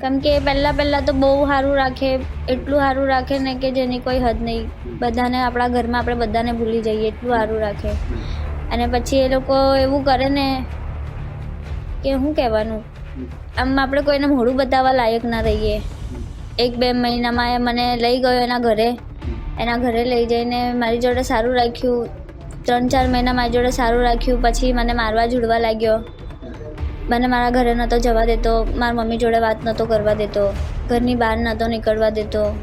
કેમ કે પહેલાં પહેલાં તો બહુ સારું રાખે, એટલું સારું રાખે ને કે જેની કોઈ હદ નહીં. બધાને આપણા ઘરમાં આપણે બધાને ભૂલી જઈએ, એટલું સારું રાખે. અને પછી એ લોકો એવું કરે ને કે શું કહેવાનું? આમ આપણે કોઈને મોઢું બતાવવા લાયક ના રહીએ. એક બે મહિનામાં એ મને લઈ ગયો એના ઘરે. એના ઘરે લઈ જઈને મારી જોડે સારું રાખ્યું. ત્રણ ચાર મહિના મારી જોડે સારું રાખ્યું, પછી મને મારવા ઝૂડવા લાગ્યો. મને મારા ઘરે નહોતો જવા દેતો, મારા મમ્મી જોડે વાત નહોતો કરવા દેતો, ઘરની બહાર નહોતો નીકળવા દેતો.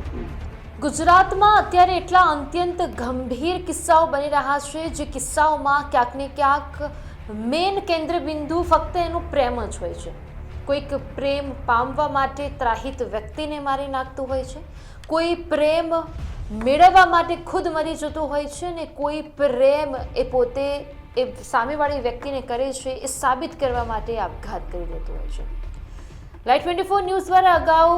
ગુજરાતમાં અત્યારે એટલા અત્યંત ગંભીર કિસ્સાઓ બની રહ્યા છે જે કિસ્સાઓમાં ક્યાંક ને ક્યાંક મેન કેન્દ્ર બિંદુ ફક્ત એનું પ્રેમ જ હોય છે. કોઈક પ્રેમ પામવા માટે ત્રાહિત વ્યક્તિને મારી નાખતું હોય છે. કોઈ પ્રેમ મેળવવા માટે ખુદ મરી જતું હોય છે ને કોઈ પ્રેમ એ પોતે એ સામેવાળી વ્યક્તિને કરે છે, એ સાબિત કરવા માટે આપઘાત કરી લેતું હોય છે. લાઈટ ટ્વેન્ટી ફોર ન્યૂઝ દ્વારા અગાઉ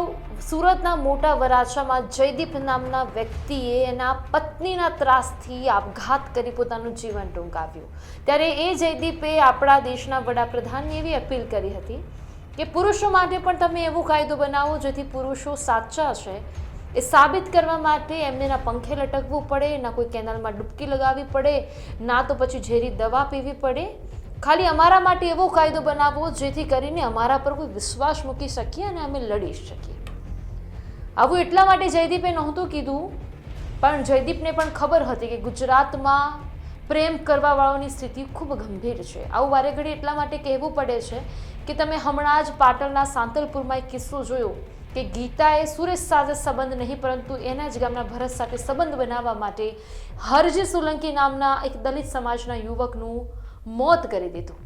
સુરતના મોટા વરાછામાં જયદીપ નામના વ્યક્તિએ એના પત્નીના ત્રાસથી આપઘાત કરી પોતાનું જીવન ટૂંકાવ્યું. ત્યારે એ જયદીપે આપણા દેશના વડાપ્રધાનને એવી અપીલ કરી હતી કે પુરુષો માટે પણ તમે એવો કાયદો બનાવો જેથી પુરુષો સાચા છે એ સાબિત કરવા માટે એમને ના પંખે લટકવું પડે ના કોઈ કેનાલમાં ડૂબકી લગાવવી પડે, ના તો પછી ઝેરી દવા પીવી પડે. ખાલી અમારા માટે એવો કાયદો બનાવવો જેથી કરીને અમારા પર કોઈ વિશ્વાસ મૂકી શકીએ અને અમે લડી શકીએ. આવું એટલા માટે જયદીપે નહોતું કીધું, પણ જયદીપને પણ ખબર હતી કે ગુજરાતમાં પ્રેમ કરવાવાળાની સ્થિતિ ખૂબ ગંભીર છે. આવું વારે ઘડી એટલા માટે કહેવું પડે છે કે તમે હમણાં જ પાટણના સાંતલપુરમાં એક કિસ્સો જોયો. કે ગીતાએ સુરેશ સાથે સંબંધ નહીં, પરંતુ એના જ ગામના ભરત સાથે સંબંધ બનાવવા માટે હરજી સોલંકી નામના એક દલિત સમાજના યુવકનું મોત કરી દીધું.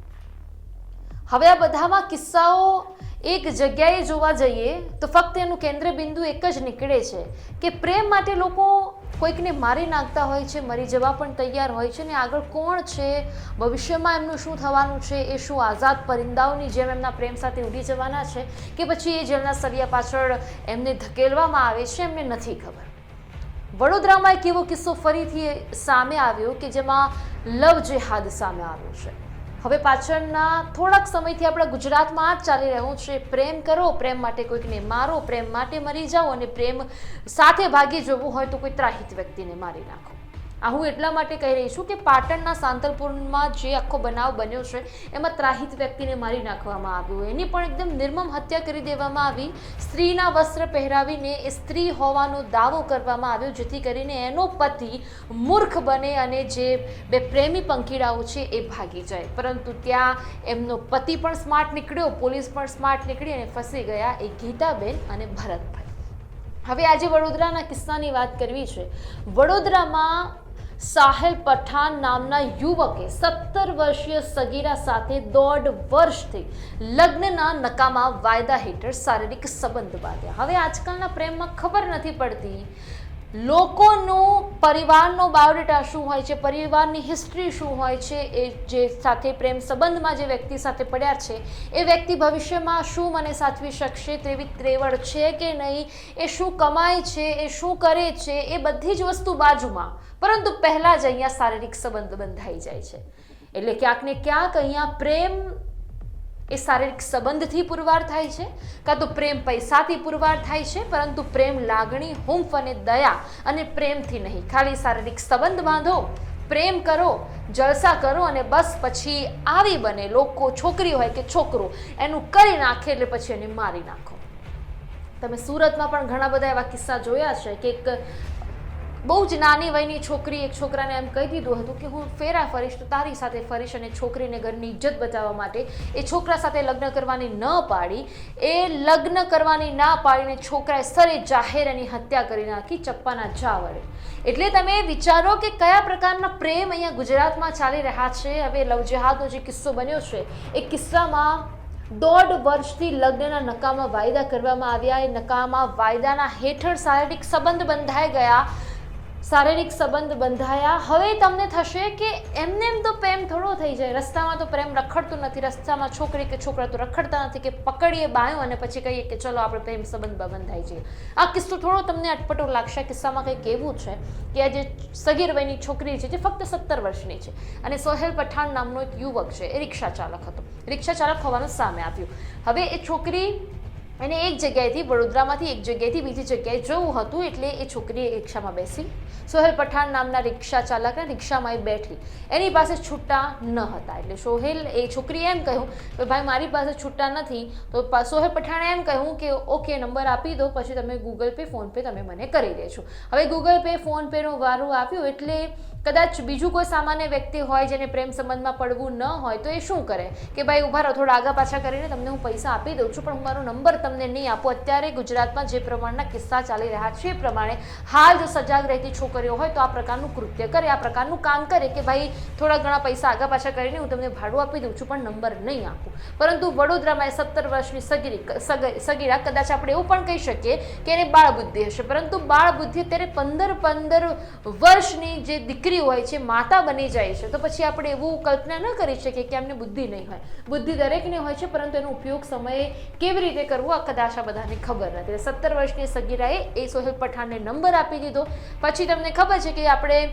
હવે આ બધામાં કિસ્સાઓ એક જગ્યાએ જોવા જઈએ તો ફક્ત એનું કેન્દ્ર બિંદુ એક જ નીકળે છે કે પ્રેમ માટે લોકો કોઈકને મારી નાખતા હોય છે, મરી જવા પણ તૈયાર હોય છે ને આગળ કોણ છે, ભવિષ્યમાં એમનું શું થવાનું છે, એ શું આઝાદ પરિંદાઓની જેમ એમના પ્રેમ સાથે ઉડી જવાના છે કે પછી એ જેલના સળિયા પાછળ એમને ધકેલવામાં આવે છે, એમને નથી ખબર. વડોદરામાં એક એવો કિસ્સો ફરીથી સામે આવ્યો કે જેમાં લવ જેહાદ સામે આવ્યો છે. હવે પાછળના થોડાક સમયથી આપણા ગુજરાતમાં જ ચાલી રહ્યું છે પ્રેમ કરો, પ્રેમ માટે કોઈકને મારો, પ્રેમ માટે મરી જાઓ અને પ્રેમ સાથે ભાગી જવું હોય તો કોઈ ત્રાહિત વ્યક્તિને મારી નાખો. આ હું એટલા માટે કહી રહી છું કે પાટણના સાંતલપુરમાં જે આખો બનાવ બન્યો છે, એમાં ત્રાહિત વ્યક્તિને મારી નાખવામાં આવ્યું એની પણ એકદમ નિર્મમ હત્યા કરી દેવામાં આવી. સ્ત્રીના વસ્ત્ર પહેરાવીને એ સ્ત્રી હોવાનો દાવો કરવામાં આવ્યો, જેથી કરીને એનો પતિ મૂર્ખ બને અને જે બે પ્રેમી પંખીડાઓ છે એ ભાગી જાય. પરંતુ ત્યાં એમનો પતિ પણ સ્માર્ટ નીકળ્યો, પોલીસ પણ સ્માર્ટ નીકળી અને ફસી ગયા એ ગીતાબેન અને ભરતભાઈ. હવે આજે વડોદરાના કિસ્સાની વાત કરવી છે. વડોદરામાં સાહેલ પઠાણ નામના યુવકે સત્તર વર્ષીય સગીરા સાથે દોઢ વર્ષથી લગ્નના નકામા વાયદા હેઠળ શારીરિક સંબંધ બાંધ્યા. હવે આજકાલના પ્રેમમાં ખબર નથી પડતી લોકોનું પરિવારનો બાયોડેટા શું હોય છે, પરિવારની હિસ્ટ્રી શું હોય છે, એ જે સાથે પ્રેમ સંબંધમાં જે વ્યક્તિ સાથે પડ્યા છે, એ વ્યક્તિ ભવિષ્યમાં શું મને સાચવી શકશે, તેવી ત્રેવડ છે કે નહીં, એ શું કમાય છે, એ શું કરે છે, એ બધી જ વસ્તુ બાજુમાં. પરંતુ પહેલાં જ અહીંયા શારીરિક સંબંધ બંધાઈ જાય છે. એટલે ક્યાંક ને ક્યાંક અહીંયા પ્રેમ એ શારીરિક સંબંધથી પુરવાર થાય છે, કાં તો પ્રેમ પૈસાથી પુરવાર થાય છે, પરંતુ પ્રેમ લાગણી, હુંફ અને દયા અને પ્રેમથી નહીં. ખાલી શારીરિક સંબંધ બાંધો, પ્રેમ કરો, જલસા કરો અને બસ પછી આવી બને. લોકો, છોકરી હોય કે છોકરો, એનું કરી નાખે એટલે પછી એને મારી નાખો. તમે સુરતમાં પણ ઘણા બધા એવા કિસ્સા જોયા છે કે એક બહુ જ નાની વયની છોકરી એક છોકરાને એમ કહી દીધું હતું કે હું ફેરા ફરીશ તો તારી સાથે ફરીશ અને છોકરીને ઘરની ઇજ્જત બચાવવા માટે એ છોકરા સાથે લગ્ન કરવાની ન પાડી. એ લગ્ન કરવાની ના પાડીને છોકરાએ સરે જાહેર એની હત્યા કરી નાખી ચપ્પાના જા વડે. એટલે તમે વિચારો કે કયા પ્રકારના પ્રેમ અહીંયા ગુજરાતમાં ચાલી રહ્યા છે. હવે લવજેહાદનો જે કિસ્સો બન્યો છે, એ કિસ્સામાં દોઢ વર્ષથી લગ્નના નકામા વાયદા કરવામાં આવ્યા. એ નકામા વાયદાના હેઠળ શારીરિક સંબંધ બંધાઈ ગયા. શારીરિક સંબંધ બંધાયા. હવે તમને થશે કે એમને એમ તો પ્રેમ થોડો થઈ જાય. રસ્તામાં તો પ્રેમ રખડતું નથી. રસ્તામાં છોકરી કે છોકરા તો રખડતા નથી કે પકડીએ બાયો અને પછી કહીએ કે ચલો આપણે પ્રેમ સંબંધમાં બંધાઈ જઈએ આ કિસ્સો થોડો તમને અટપટો લાગશે. આ કિસ્સામાં કંઈક એવું છે કે આ જે સગીર વયની છોકરી છે, જે ફક્ત સત્તર વર્ષની છે અને સોહેલ પઠાણ નામનો એક યુવક છે. એ રિક્ષા ચાલક હતો. રિક્ષા ચાલક હોવાનું સામે આવ્યું. હવે એ છોકરી અને એક જગ્યાએથી વડોદરામાંથી એક જગ્યાએથી બીજી જગ્યાએ જવું હતું એટલે એ છોકરીએ રિક્ષામાં બેસી સોહેલ પઠાણ નામના રિક્ષા ચાલકના રિક્ષામાં એ બેઠી. એની પાસે છૂટા ન હતા. એટલે સોહેલ એ છોકરીએ એમ કહ્યું કે ભાઈ, મારી પાસે છૂટા નથી. તો સોહેલ પઠાણે એમ કહ્યું કે ઓકે, નંબર આપી દો, પછી તમે ગૂગલ પે ફોન પે તમે મને કરી દેજો. હવે ગૂગલ પે ફોન પેનો વારો આવ્યો એટલે કદાચ બીજું કોઈ સામાન્ય વ્યક્તિ હોય જેને પ્રેમ સંબંધમાં પડવું ન હોય, તો એ શું કરે? કે ભાઈ, ઊભા રહો, થોડા આગા પાછા કરીને તમને હું પૈસા આપી દઉં છું, પણ હું મારો નંબર તમને નહીં આપું. અત્યારે ગુજરાતમાં જે પ્રમાણના કિસ્સા ચાલી રહ્યા છે એ પ્રમાણે હાલ જો સજાગ રહેતી છોકરીઓ હોય તો આ પ્રકારનું કૃત્ય કરે, આ પ્રકારનું કામ કરે કે ભાઈ, થોડા ઘણા પૈસા આગા પાછા કરીને હું તમને ભાડું આપી દઉં છું, પણ નંબર નહીં આપું. પરંતુ વડોદરામાં એ સત્તર વર્ષની સગીરી, સગ- સગીરા, કદાચ આપણે એવું પણ કહી શકીએ કે એને બાળબુદ્ધિ હશે. પરંતુ બાળબુદ્ધિ અત્યારે પંદર પંદર વર્ષની જે દીકરી હોય છે, માતા બની જાય છે, તો પછી આપણે એવું કલ્પના ન કરી શકીએ કે એમને બુદ્ધિ નહીં હોય. બુદ્ધિ દરેકને હોય છે, પરંતુ એનો ઉપયોગ સમયે કેવી રીતે કરવો, આ કદાચ આ બધાને ખબર નથી. સત્તર વર્ષની સગીરાએ એ સોહેલ પઠાણને નંબર આપી દીધો. પછી તમને ખબર છે કે આપણે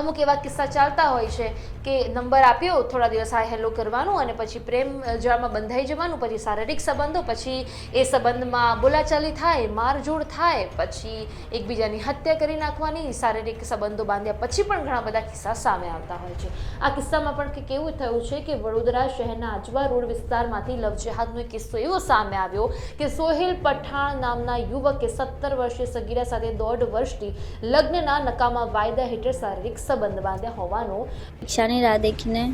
અમુક એવા કિસ્સા ચાલતા હોય છે કે નંબર આપ્યો, થોડા દિવસ હાય હેલો કરવાનું અને પછી પ્રેમ જળમાં બંધાઈ જવાનું, પછી શારીરિક સંબંધો, પછી એ સંબંધમાં બોલાચાલી થાય, મારઝોડ થાય, પછી એકબીજાની હત્યા કરી નાખવાની, શારીરિક સંબંધો બાંધ્યા પછી પણ ઘણા બધા કિસ્સા સામે આવતા હોય છે. આ કિસ્સામાં પણ કે કેવું થયું છે કે વડોદરા શહેરના આજવા રોડ વિસ્તારમાંથી લવજેહાદનો કિસ્સો એવો સામે આવ્યો કે સોહેલ પઠાણ નામના યુવકે સત્તર વર્ષીય સગીરા સાથે દોઢ વર્ષથી લગ્નના નકામા વાયદા હેઠળ શારીરિક સંબંધ બાંધ્યા હોવાનો. રિક્ષાની રાહ દેખીને?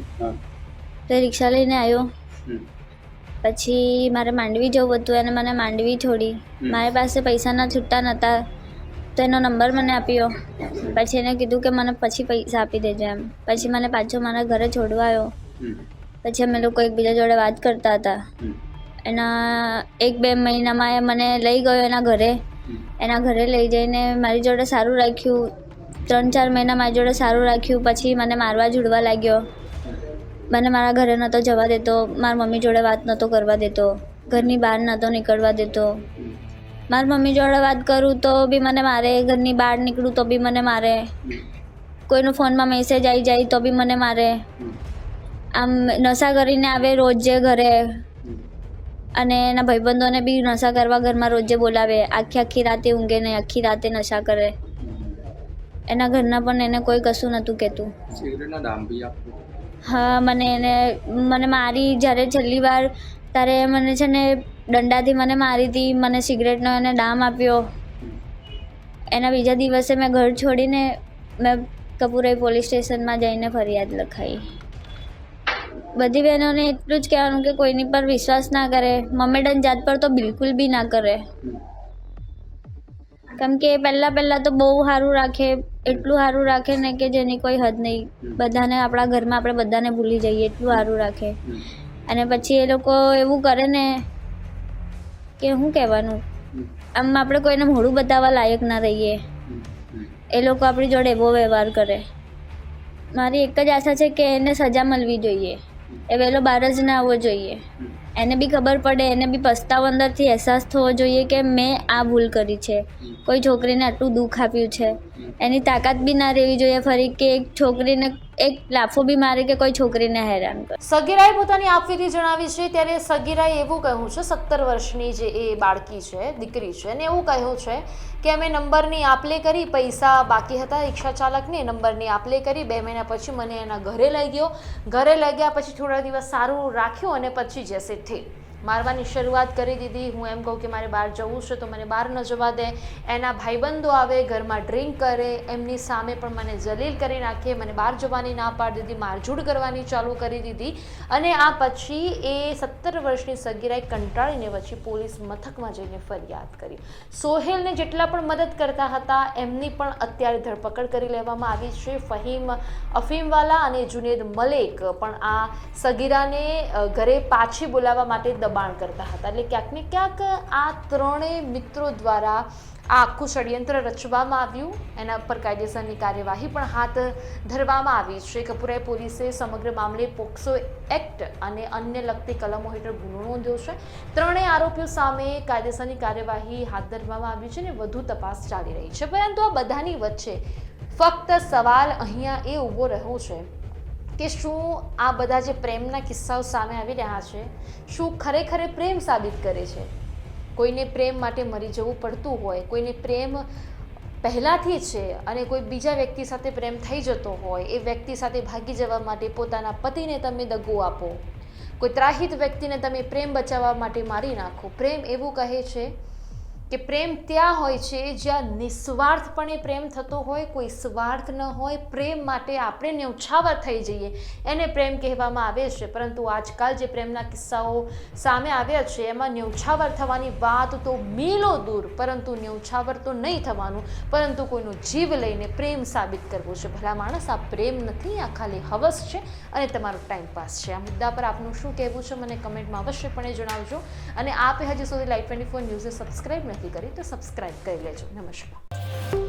તો રિક્ષા લઈને આવ્યો પછી મારે માંડવી જવું હતું અને મને માંડવી છોડી. મારી પાસે પૈસાના છૂટા નહોતા. તો એનો નંબર મને આપ્યો. પછી એને કીધું કે મને પછી પૈસા આપી દેજો એમ. પછી મને પાછો મારા ઘરે છોડવા આવ્યો પછી અમે લોકો એકબીજા જોડે વાત કરતા હતા. એના એક બે મહિનામાં એ મને લઈ ગયો એના ઘરે. એના ઘરે લઈ જઈને મારી જોડે સારું રાખ્યું. ત્રણ ચાર મહિના મારી જોડે સારું રાખ્યું, પછી મને મારવા ઝૂડવા લાગ્યો. મને મારા ઘરે નહોતો જવા દેતો, મારી મમ્મી જોડે વાત નહોતો કરવા દેતો, ઘરની બહાર નહોતો નીકળવા દેતો. મારી મમ્મી જોડે વાત કરું તો બી મને મારે, ઘરની બહાર નીકળું તો બી મને મારે. કોઈનો ફોનમાં મેસેજ આવી જાય તો બી મને મારે. આમ નશા કરીને આવે રોજે ઘરે. અને એના ભાઈબંધોને બી નશા કરવા ઘરમાં રોજે બોલાવે. આખી આખી રાતે ઊંઘે નહીં, આખી રાતે નશા કરે. એના ઘરના પણ એને કોઈ કશું નહોતું કહેતું. સિગરેટના દામ બી આપો. હા મને એને મને મારી જ્યારે છેલ્લી વાર ત્યારે મને છે ને દંડાથી મને મારી હતી મને સિગરેટનો એને ડામ આપ્યો. એના બીજા દિવસે મેં ઘર છોડીને મેં કપૂરાઈ પોલીસ સ્ટેશનમાં જઈને ફરિયાદ લખાઈ. બધી બહેનોને એટલું જ કહેવાનું કે કોઈની પર વિશ્વાસ ના કરે. મમ્મી ડન જાત પર તો બિલકુલ બી ના કરે. કેમ કે પહેલાં પહેલાં તો બહુ સારું રાખે, એટલું સારું રાખે ને કે જેની કોઈ હદ નહીં. બધાને આપણા ઘરમાં આપણે બધાને ભૂલી જઈએ, એટલું સારું રાખે. અને પછી એ લોકો એવું કરે ને કે શું કહેવાનું? આમ આપણે કોઈને મોઢું બતાવવા લાયક ના રહીએ. એ લોકો આપણી જોડે એવો વ્યવહાર કરે. મારી એક જ આશા છે કે એને સજા મળવી જોઈએ. એ વહેલો બહાર જ ના આવવો જોઈએ. એને બી ખબર પડે, એને બી પસ્તાવો અંદરથી અહેસાસ થવો જોઈએ કે મેં આ ભૂલ કરી છે. કોઈ છોકરીને આટલું દુઃખ આપ્યું છે. એની તાકાત બી ના રહેવી જોઈએ ફરી કે એક છોકરીને, એક લાફો બી મારે કે કોઈ છોકરીને હેરાન કરે. સગીરાએ પોતાની આપવીથી જણાવી છે, ત્યારે સગીરાએ એવું કહ્યું છે, સત્તર વર્ષની જે એ બાળકી છે, દીકરી છે અને એવું કહ્યું છે કે અમે નંબરની આપલે કરી, પૈસા બાકી હતા રિક્ષા ચાલકને, નંબરની આપલે કરી, બે મહિના પછી મને એના ઘરે લઈ ગયો. ઘરે લઈ ગયા પછી થોડા દિવસ સારું રાખ્યું અને પછી જશે થઈ. મારવાની શરૂઆત કરી દીધી. હું એમ કહું કે મારે બહાર જવું છે તો મને બહાર ન જવા દે. એના ભાઈબંધો આવે, ઘરમાં ડ્રિંક કરે, એમની સામે પણ મને જલીલ કરી નાખે. મને બહાર જવાની ના પાડી દીધી. મારઝૂડ કરવાની ચાલુ કરી દીધી. અને આ પછી એ સત્તર વર્ષની સગીરાએ કંટાળીને પછી પોલીસ મથકમાં જઈને ફરિયાદ કરી. સોહેલને જેટલા પણ મદદ કરતા હતા, એમની પણ અત્યારે ધરપકડ કરી લેવામાં આવી છે. ફહીમ અફીમવાલા અને જુનેદ મલેક પણ આ સગીરાને ઘરે પાછી બોલાવવા માટે દબાણ કરતા હતા. એટલે ક્યાંક ને ક્યાંક આ ત્રણેય મિત્રો દ્વારા આ આખું ષડયંત્ર રચવામાં આવ્યું. એના પર કાયદેસરની કાર્યવાહી પણ હાથ ધરવામાં આવી છે. કપૂરાઈ પોલીસે સમગ્ર મામલે પોક્સો એક્ટ અને અન્ય લગતી કલમો હેઠળ ગુનો નોંધ્યો છે. ત્રણેય આરોપીઓ સામે કાયદેસરની કાર્યવાહી હાથ ધરવામાં આવી છે અને વધુ તપાસ ચાલી રહી છે. પરંતુ આ બધાની વચ્ચે ફક્ત સવાલ અહીંયા એ ઊભો રહ્યો છે કે શું આ બધા જે પ્રેમના કિસ્સાઓ સામે આવી રહ્યા છે, શું ખરેખર પ્રેમ સાબિત કરે છે? કોઈને પ્રેમ માટે મરી જવું પડતું હોય, કોઈને પ્રેમ પહેલાંથી છે અને કોઈ બીજા વ્યક્તિ સાથે પ્રેમ થઈ જતો હોય, એ વ્યક્તિ સાથે ભાગી જવા માટે પોતાના પતિને તમે દગો આપો. કોઈ ત્રાહિત વ્યક્તિને તમે પ્રેમ બચાવવા માટે મારી નાખો. પ્રેમ એવું કહે છે કે પ્રેમ ત્યાં હોય છે જ્યાં નિસ્વાર્થપણે પ્રેમ થતો હોય, કોઈ સ્વાર્થ ન હોય, પ્રેમ માટે આપણે ન્યૌછાવર થઈ જઈએ. એને પ્રેમ કહેવામાં આવે છે, પરંતુ આજકાલ જે પ્રેમના કિસ્સાઓ સામે આવ્યા છે, એમાં ન્યૌછાવર થવાની વાત તો મીલો દૂર, પરંતુ ન્યૌછાવર તો નહીં થવાનું, પરંતુ કોઈનો જીવ લઈને પ્રેમ સાબિત કરવો છે. ભલા માણસ, આ પ્રેમ નથી, આ ખાલી હવસ છે અને તમારો ટાઈમ પાસ છે. આ મુદ્દા પર આપનું શું કહેવું છે, મને કમેન્ટમાં અવશ્યપણે જણાવજો. અને આપે હજી સુધી લાઈવ ટ્વેન્ટી ફોર ન્યૂઝે સબસ્ક્રાઈબ નથી કરી તો સબસ્ક્રાઈબ કરી લેજો. નમસ્કાર.